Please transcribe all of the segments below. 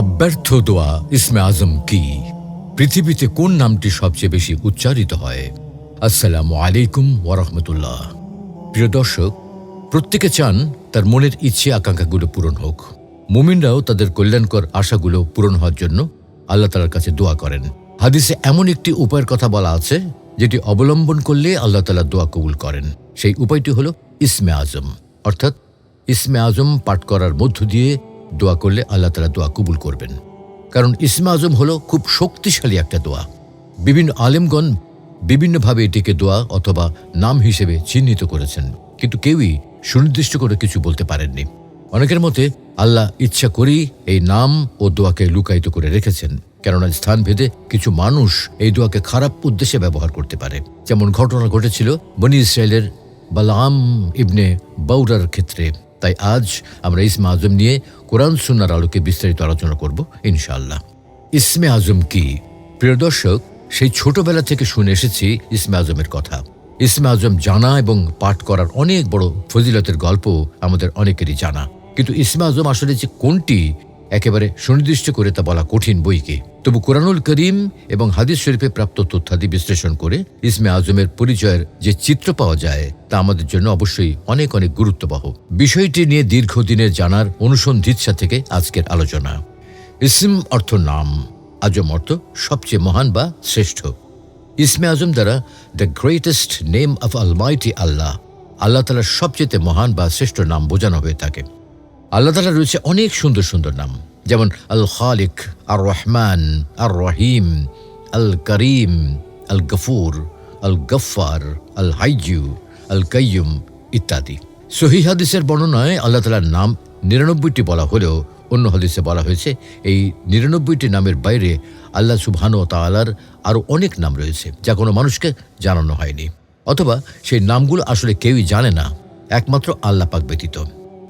অব্যর্থ দোয়া ইসমে আজম কি? পৃথিবীতে কোন নামটি সবচেয়ে বেশি উচ্চারিত হয়? আসসালামু আলাইকুম ওরহমতুল্লাহ প্রিয় দর্শক, প্রত্যেকে চান তার মনের ইচ্ছে আকাঙ্ক্ষাগুলো পূরণ হোক। মুমিনরাও তাদের কল্যাণকর আশাগুলো পূরণ হওয়ার জন্য আল্লাহ তালার কাছে দোয়া করেন। হাদিসে এমন একটি উপায়ের কথা বলা আছে, যেটি অবলম্বন করলে আল্লাহ তালা দোয়া কবুল করেন। সেই উপায়টি হলো ইসমে আজম, অর্থাৎ ইসমে আজম পাঠ করার মধ্য দিয়ে দোয়া করলে আল্লাহ তালা দোয়া কবুল করবেন। কারণ ইসমে আজম হলো খুব শক্তিশালী একটা দোয়া। বিভিন্ন আলেমগণ বিভিন্নভাবে এটিকে দোয়া অথবা নাম হিসেবে চিহ্নিত করেছেন। কিন্তু কেউই সুনির্দিষ্ট করে কিছু বলতে পারেননি। অনেকের মতে আল্লাহ ইচ্ছা করেই এই নাম ও দোয়াকে লুকায়িত করে রেখেছেন। কেননা স্থান ভেদে কিছু মানুষ এই দোয়াকে খারাপ উদ্দেশ্যে ব্যবহার করতে পারে। যেমন ঘটনা ঘটেছিল বনি ইসরায়েলের বালাম ইবনে বাউরার ক্ষেত্রে। তাই আজ আমরা ইসমে আজম নিয়ে কোরআন, সুন্নার আলোকে বিস্তারিত আলোচনা করব, ইনশাআল্লাহ। ইসমে আজম কি? প্রিয় দর্শক, সেই ছোটবেলা থেকে শুনে এসেছি ইসমে আজমের কথা। ইসমে আজম জানা এবং পাঠ করার অনেক বড় ফজিলতের গল্প আমাদের অনেকেরই জানা। কিন্তু ইসমে আজম আসলে যে কোনটি একেবারে সুনির্দিষ্ট করে তা বলা কঠিন বইকে। তবু কোরআনুল করিম এবং হাদিস শরীফে প্রাপ্ত তথ্যাদি বিশ্লেষণ করে ইসমে আজমের পরিচয়ের যে চিত্র পাওয়া যায়, তা আমাদের জন্য অবশ্যই অনেক অনেক গুরুত্ববহ। বিষয়টি নিয়ে দীর্ঘদিনের জানার অনুসন্ধিৎসা থেকে আজকের আলোচনা। ইসম অর্থ নাম, আজম অর্থ সবচেয়ে মহান বা শ্রেষ্ঠ। ইসমে আজম দ্বারা the greatest name of almighty Allah আল্লাহ তালার সবচেয়ে মহান বা শ্রেষ্ঠ নাম বোঝানো হয়ে থাকে। আল্লাহ তালা রয়েছে অনেক সুন্দর সুন্দর নাম। যেমন আল খালিক আর রহমান আর রহিম আল করিম আল গফুর আল গফার আল হাইজু আল কাইয়ুম ইত্যাদি। সহি হাদিসের বর্ণনায় আল্লাহ তালার নাম নিরানব্বইটি বলা হলেও অন্য হাদিসে বলা হয়েছে, এই নিরানব্বইটি নামের বাইরে আল্লাহ সুবহান তালার আরও অনেক নাম রয়েছে, যা কোনো মানুষকে জানানো হয়নি। অথবা সেই নামগুলো আসলে কেউই জানে না, একমাত্র আল্লাহ পাক ব্যতীত।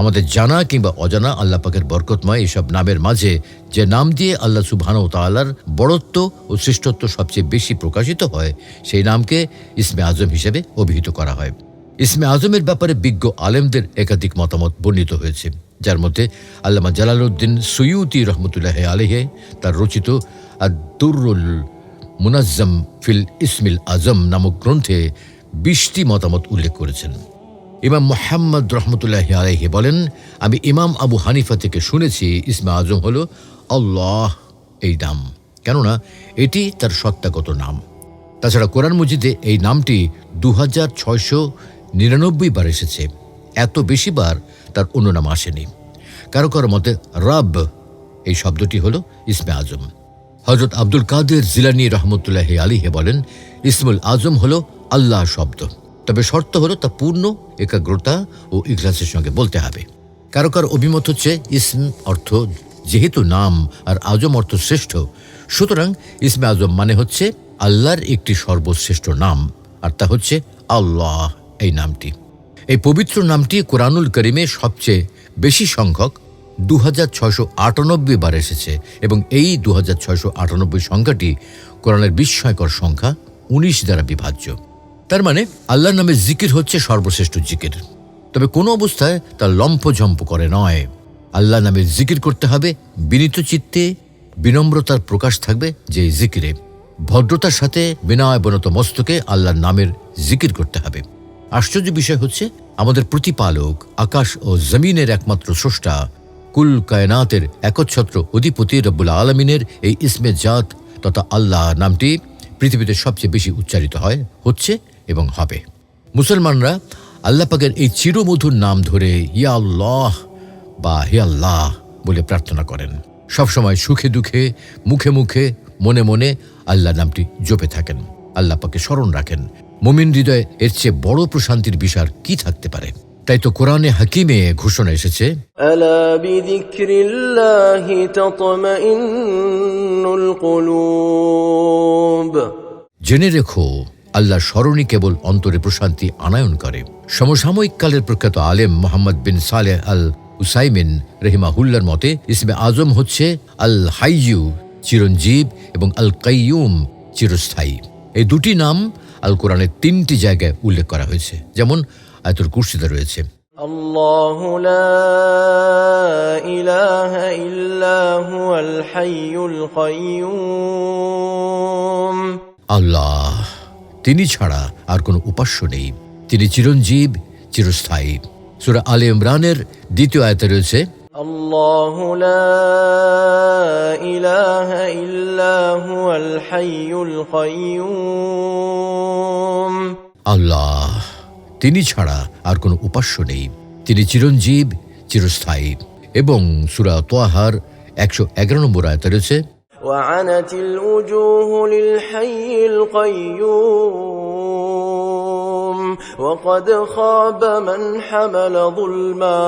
আমাদের জানা কিংবা অজানা আল্লাহ পাকের বরকতময় এসব নামের মাঝে যে নাম দিয়ে আল্লাহ সুবহান ও তালার বড়ত্ব ও শ্রেষ্ঠত্ব সবচেয়ে বেশি প্রকাশিত হয়, সেই নামকে ইসমে আজম হিসেবে অভিহিত করা হয়। ইসমে আজমের ব্যাপারে বিজ্ঞ আলেমদের একাধিক মতামত বর্ণিত হয়েছে, যার মধ্যে আল্লামা জালালউদ্দিন সৈয়ুতি রহমতুল্লাহ আলহে তার রচিত আদুরুল মুনাজ্জম ফিল ইসমিল আজম নামক গ্রন্থে বিশটি মতামত উল্লেখ করেছেন। ইমাম মোহাম্মদ রহমতুল্লাহ আলহি বলেন, আমি ইমাম আবু হানিফা থেকে শুনেছি, ইসমা আজম হল আল্লাহ এই নাম। কেননা, এটি তার সত্তাগত নাম। তাছাড়া কোরআন মজিদে এই নামটি দু হাজার ছয়শো নিরানব্বই বার এসেছে। এত বেশি বার তার অন্য নাম আসেনি। কারও কারও মতে রাব এই শব্দটি হল ইসমে আজম। হজরত আব্দুল কাদের জিলানি রহমতুল্লাহ আলিহে বলেন, ইসমুল আজম হল আল্লাহ শব্দ। তবে শর্ত হলো তা পূর্ণ, একাগ্রতা ও ইখলাসের সঙ্গে বলতে হবে। কারও কারও অভিমত হচ্ছে, ইসম অর্থ যেহেতু নাম আর আজম অর্থ শ্রেষ্ঠ, সুতরাং ইসমে আজম মানে হচ্ছে আল্লাহর একটি সর্বশ্রেষ্ঠ নাম, আর তা হচ্ছে আল্লাহ এই নামটি। এই পবিত্র নামটি কোরআনুল করিমে সবচেয়ে বেশি সংখ্যক দু হাজার ছয়শো আটানব্বই বার এসেছে এবং এই দু হাজার ছয়শো আটানব্বই সংখ্যাটি কোরআনের বিস্ময়কর সংখ্যা উনিশ দ্বারা বিভাজ্য। তার মানে আল্লাহর নামে জিকির হচ্ছে সর্বশ্রেষ্ঠ জিকির। তবে কোনো অবস্থায় তা লম্ফঝম্প করে নয়। আল্লাহ নামে জিকির করতে হবে, বিনীত চিত্তে বিনম্রতার প্রকাশ থাকবে যে জিকিরে। ভদ্রতার সাথে বিনয় বনত মস্তকে আল্লাহর নামের জিকির করতে হবে। আশ্চর্য বিষয় হচ্ছে, আমাদের প্রতিপালক, আকাশ ও জমিনের একমাত্র স্রষ্টা, কুল কায়নাতের একচ্ছত্র অধিপতি রব্বুল আলমিনের এই ইসমে জাত তথা আল্লাহ নামটি পৃথিবীতে সবচেয়ে বেশি উচ্চারিত হয়, হচ্ছে এবং হবে। মুসলমানরা আল্লাপাকের এই চিরমধুর নাম ধরে ইয়া আল্লাহ বা হে আল্লাহ বলে প্রার্থনা করেন। সবসময় সুখে দুঃখে মুখে মুখে মনে মনে আল্লাহ নামটি জপে থাকেন। আল্লাহ পাকে স্মরণ রাখেন। মোমিন হৃদয়ে এর চেয়ে বড় প্রশান্তির বিষয় কি থাকতে পারে? তাই তো কোরআনে হাকিমে ঘোষণা এসেছে জেনে রেখো আল্লাহ স্মরণই কেবল অন্তরে প্রশান্তি আনায়ন করে সমসাময়িক কালের প্রখ্যাত আলেম মোহাম্মদ বিন সালেহ আল উসাইমিন রেহিমাহুল্লার মতে ইসমে আজম হচ্ছে আল হাইজু চিরঞ্জীব এবং আল কাইয়ুম চিরস্থায়ী এই দুটি নাম আল কোরআনের তিনটি জায়গায় উল্লেখ করা হয়েছে যেমন আয়তুল কুর্সিদা রয়েছে الله لا إله إلا هو الحي القيوم আল্লাহ তিনি ছাড়া আর কোনো উপাস্য নেই তিনি চিরঞ্জীব চিরস্থায়ী সুরা আলে ইমরানের দ্বিতীয় আয়তে রয়েছে الله لا إله إلا هو الحي القيوم আল্লাহ তিনি ছাড়া আর কোনো উপাস্য নেই তিনি চিরঞ্জীব চিরস্থায়ী এবং সুরা তোয়াহার একশো এগারো নম্বর আয়তে রয়েছে وعنت الوجوه للحي القيوم وقد خاب من حمل ظلما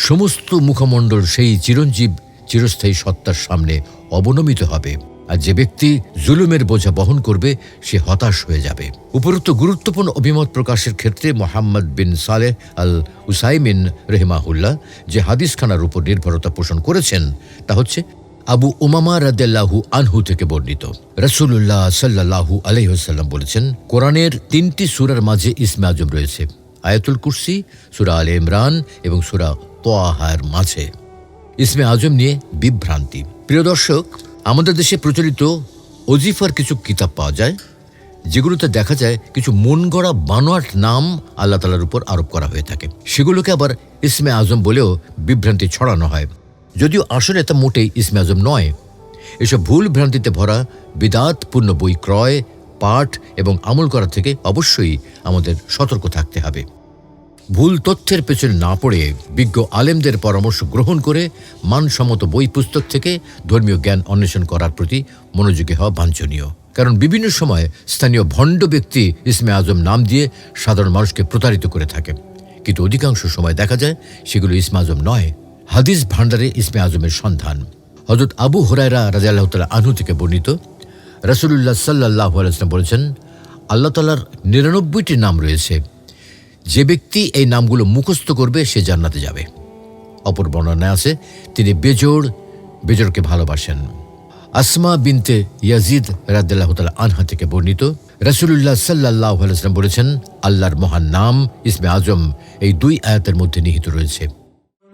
সমস্ত মুখমণ্ডল সেই চিরঞ্জীব চিরস্থায়ী সত্তার সামনে অবনমিত হবে আর যে ব্যক্তি জুলুমের বোঝা বহন করবে সে হতাশ হয়ে যাবে উপরোক্ত গুরুত্বপূর্ণ অভিমত প্রকাশের ক্ষেত্রে মোহাম্মদ বিন সালেহ আল উসাইমিন রেহমাহুল্লাহ যে হাদিসখানার উপর নির্ভরতা পোষণ করেছেন তা হচ্ছে আবু উমামা রাদেল্লাহু আনহু থেকে বর্ণিত। রসুল্লাহ সাল্লাহু আলহিহাল্লাম বলেছেন, কোরআনের তিনটি সুরার মাঝে ইসমে আজম রয়েছে, আয়াতুল কুরসি, সুরা আলে ইমরান এবং সুরা তোয়াহার মাঝে। ইসমে আজম নিয়ে বিভ্রান্তি। প্রিয় দর্শক, আমাদের দেশে প্রচলিত অজিফার কিছু কিতাব পাওয়া যায়, যেগুলোতে দেখা যায় কিছু মন গড়া বানোয়াট নাম আল্লাহ তালার উপর আরোপ করা হয়ে থাকে। সেগুলোকে আবার ইসমে আজম বলেও বিভ্রান্তি ছড়ানো হয়। যদিও আসলে তা মোটেই ইসমে আজম নয়। এসব ভুল ভ্রান্তিতে ভরা বিদাতপূর্ণ বই ক্রয়, পাঠ এবং আমল করা থেকে অবশ্যই আমাদের সতর্ক থাকতে হবে। ভুল তথ্যের পেছনে না পড়ে বিজ্ঞ আলেমদের পরামর্শ গ্রহণ করে মানসম্মত বই পুস্তক থেকে ধর্মীয় জ্ঞান অন্বেষণ করার প্রতি মনোযোগী হওয়া বাঞ্ছনীয়। কারণ বিভিন্ন সময় স্থানীয় ভণ্ড ব্যক্তি ইসমে আজম নাম দিয়ে সাধারণ মানুষকে প্রতারিত করে থাকে। কিন্তু অধিকাংশ সময় দেখা যায় সেগুলো ইসমে আজম নয়। হাদিস ভান্ডারে ইসমে আজমের সন্ধান। হজরত আবু হরাইরা রাজাল্লাহ তালা থেকে বর্ণিত। রসুল্লাহ সাল্লাহ আলাইসলাম বলেছেন, আল্লাহ তালার নিরানব্বইটি নাম রয়েছে। যে ব্যক্তি এই নামগুলো মুখস্থ করবে, সে জান্নাতে যাবে। অপর বর্ণনায় আছে, তিনি বেজোড়, বেজোড়কে ভালোবাসেন। আসমা বিনতে ইয়াজিদ রাদ্দাল্লাহ তালা আনহা থেকে বর্ণিত রসুল্লাহ সাল্লাহ আলাইসলাম বলেছেন, আল্লাহর মহান নাম ইসমে আজম এই দুই আয়াতের মধ্যে নিহিত রয়েছে।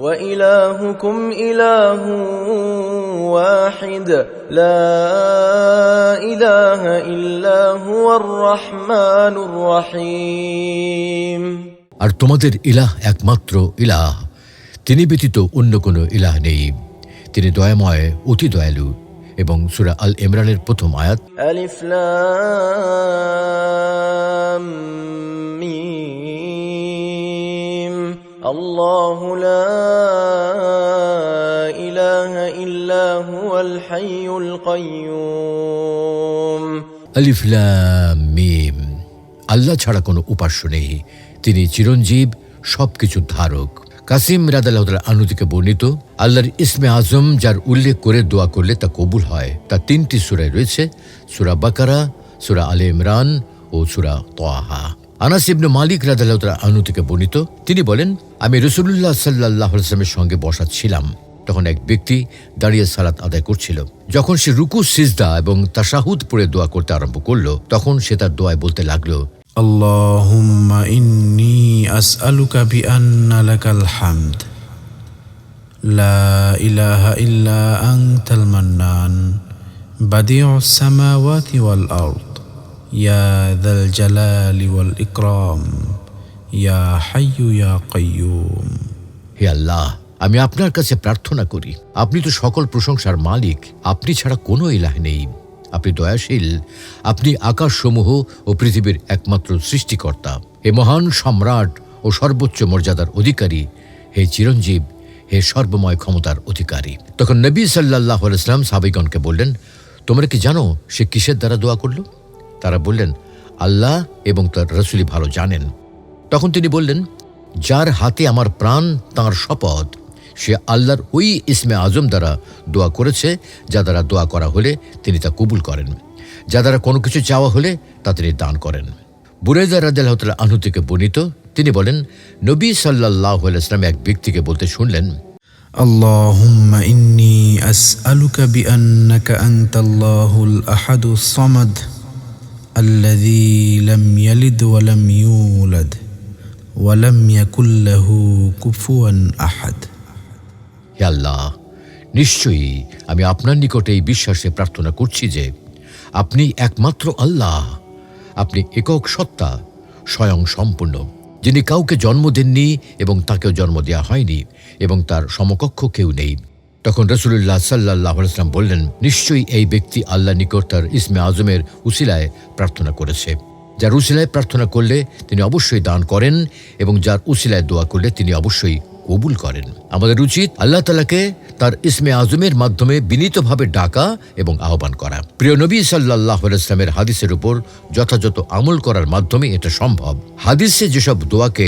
وإلهكم إله واحد لا إله إلا هو الرحمن الرحيم আর তোমাদের ইলাহ একমাত্র ইলাহ তিনি ব্যতীত অন্য কোনো ইলাহ নেই তিনি দয়াময় অতি দয়ালু এবং সুরা আল ইমরানের প্রথম আয়াত ألف لام ميم الله لا إله إلا هو الحي القيوم আলিফ লাম মিম আল্লাহ ছাড়া কোনো উপাস্য নেই তিনি চিরঞ্জীব সবকিছুর ধারক কাসিম রাদাল্লাহ আনু থেকে বর্ণিত আল্লাহর ইসমে আজম যার উল্লেখ করে দোয়া করলে তা কবুল হয় তা তিনটি সুরায় রয়েছে সুরা বাকারা সুরা আলে ইমরান ও সুরা তোয়াহা আনাস ইবনু মালিক রাদাল্লাহ আনু থেকে বর্ণিত তিনি বলেন আমি রসুল্লাহ সাল্লাহ আসলামের সঙ্গে বসা ছিলাম তখন এক ব্যক্তি দাঁড়িয়ে সালাত আদায় করছিল যখন সে রুকু সিজদা এবং তাশাহুদ পড়ে দোয়া করতে আরম্ভ করলো তখন সে তার দোয়ায় বলতে লাগলো اللهم إني أسألك بأن لك الحمد لا إله إلا أنت المنان بديع السماوات والأرض يا ذا الجلال والإكرام يا حي يا قيوم হে আল্লাহ আমি আপনার কাছে প্রার্থনা করি আপনি তো সকল প্রশংসার মালিক আপনি ছাড়া কোনো ইলাহ নেই আপনি দয়াশীল আপনি আকাশসমূহ ও পৃথিবীর একমাত্র সৃষ্টিকর্তা হে মহান সম্রাট ও সর্বোচ্চ মর্যাদার অধিকারী হে চিরঞ্জীব হে সর্বময় ক্ষমতার অধিকারী তখন নবী সাল্লাহ ইসলাম সাবিগণকে বললেন তোমরা কি জানো সে কিসের দ্বারা দোয়া করলো তারা বললেন আল্লাহ এবং তার রসুলি ভালো জানেন তখন তিনি বললেন যার হাতে আমার প্রাণ তাঁর শপথ সে আল্লাহর ওই ইসমে আজম দ্বারা দোয়া করেছে যা দ্বারা দোয়া করা হলে তিনি তা কবুল করেন যা দ্বারা কোনো কিছু চাওয়া হলে তা তিনি দান করেন বুরেজা রাজ্লাহ আনহু থেকে বর্ণিত তিনি বলেন নবী সাল্লাহ ইসলাম এক ব্যক্তিকে বলতে শুনলেন اللهم إني أسألك بأنك أنت الله الأحد الصمد الذي لم يلد ولم يولد ولم يكن له كفوا أحد হে আল্লাহ নিশ্চয়ই আমি আপনার নিকটে এই বিশ্বাসে প্রার্থনা করছি যে আপনি একমাত্র আল্লাহ আপনি একক সত্তা স্বয়ং সম্পূর্ণ যিনি কাউকে জন্ম দেননি এবং তাকেও জন্ম দেওয়া হয়নি এবং তার সমকক্ষ কেউ নেই তখন রসুল্লাহ সাল্লাহ ইসলাম বললেন, নিশ্চয়ই এই ব্যক্তি আল্লাহ নিকট তার ইসমে আজমের উসিলায় প্রার্থনা করেছে। যার উসিলায় প্রার্থনা করলে তিনি অবশ্যই দান করেন এবং যার উসিলায় দোয়া করলে তিনি অবশ্যই কবুল করেন। আমাদের উচিত আল্লাহ তালাকে তার ইসমে আজমের মাধ্যমে বিনীতভাবে ডাকা এবং আহ্বান করা। প্রিয় নবী সাল্লাহ ইসলামের হাদিসের উপর যথাযথ আমল করার মাধ্যমে এটা সম্ভব। হাদিসে যেসব দোয়াকে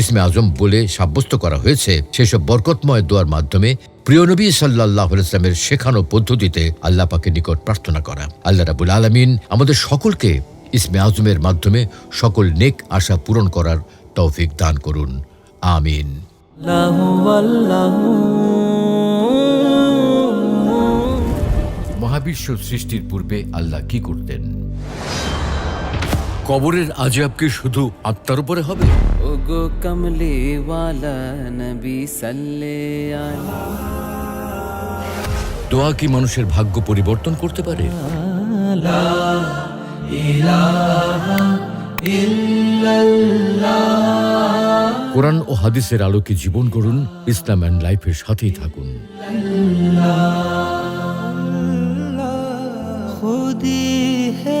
ইসমে আজম বলে সাব্যস্ত করা হয়েছে, সেসব বরকতময় দোয়ার মাধ্যমে প্রিয় নবী সাল্লাহ ইসলামের শেখানো পদ্ধতিতে আল্লাহ পাকের নিকট প্রার্থনা করা। আল্লাহ রাবুল আলমিন আমাদের সকলকে ইসমে আজমের মাধ্যমে সকল নেক আশা পূরণ করার তৌফিক দান করুন। আমিন। মহাবিশ্ব সৃষ্টির পূর্বে আল্লাহ কি করতেন? কবরের আজাব কি শুধু আত্মার উপরে হবে? ওগো কমলে ওয়ালা নবী সাল্লে দোয়া কি মানুষের ভাগ্য পরিবর্তন করতে পারে? কোরআন ও হাদিসের আলোকে জীবন করুন ইসলাম অ্যান্ড লাইফের সাথেই থাকুন। খুদি হে